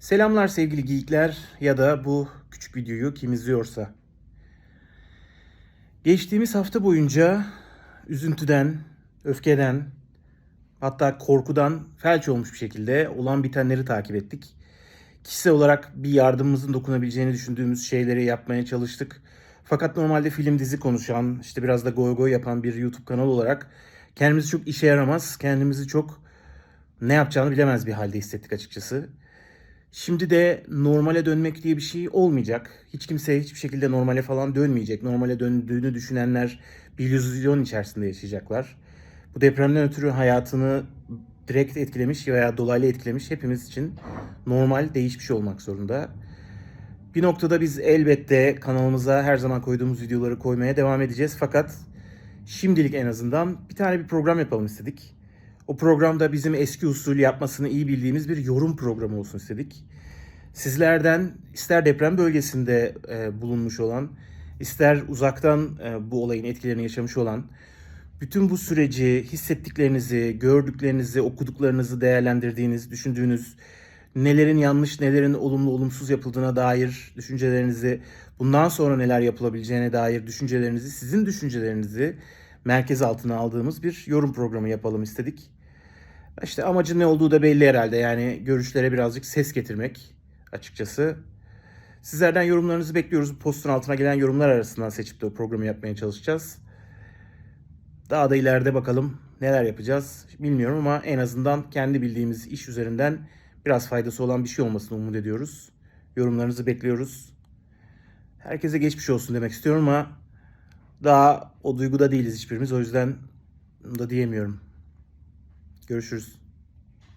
Selamlar sevgili geekler ya da bu küçük videoyu kim izliyorsa. Geçtiğimiz hafta boyunca üzüntüden, öfkeden, hatta korkudan felç olmuş bir şekilde olan bitenleri takip ettik. Kişisel olarak bir yardımımızın dokunabileceğini düşündüğümüz şeyleri yapmaya çalıştık. Fakat normalde film dizi konuşan, işte biraz da goy goy yapan bir YouTube kanalı olarak kendimizi çok işe yaramaz, kendimizi çok ne yapacağını bilemez bir halde hissettik açıkçası. Şimdi de normale dönmek diye bir şey olmayacak. Hiç kimse hiçbir şekilde normale falan dönmeyecek. Normale döndüğünü düşünenler bir illüzyon içerisinde yaşayacaklar. Bu depremden ötürü hayatını direkt etkilemiş veya dolaylı etkilemiş hepimiz için normal değişmiş olmak zorunda. Bir noktada biz elbette kanalımıza her zaman koyduğumuz videoları koymaya devam edeceğiz. Fakat şimdilik en azından bir tane bir program yapalım istedik. O programda bizim eski usul yapmasını iyi bildiğimiz bir yorum programı olsun istedik. Sizlerden ister deprem bölgesinde e, bulunmuş olan, ister uzaktan e, bu olayın etkilerini yaşamış olan, bütün bu süreci hissettiklerinizi, gördüklerinizi, okuduklarınızı değerlendirdiğiniz, düşündüğünüz, nelerin yanlış, nelerin olumlu, olumsuz yapıldığına dair düşüncelerinizi, bundan sonra neler yapılabileceğine dair düşüncelerinizi, sizin düşüncelerinizi merkez altına aldığımız bir yorum programı yapalım istedik. İşte amacın ne olduğu da belli herhalde. Yani görüşlere birazcık ses getirmek açıkçası. Sizlerden yorumlarınızı bekliyoruz. Postun altına gelen yorumlar arasından seçip de o programı yapmaya çalışacağız. Daha da ileride bakalım neler yapacağız bilmiyorum ama en azından kendi bildiğimiz iş üzerinden biraz faydası olan bir şey olmasını umut ediyoruz. Yorumlarınızı bekliyoruz. Herkese geçmiş olsun demek istiyorum ama daha o duyguda değiliz hiçbirimiz. O yüzden da diyemiyorum. Görüşürüz.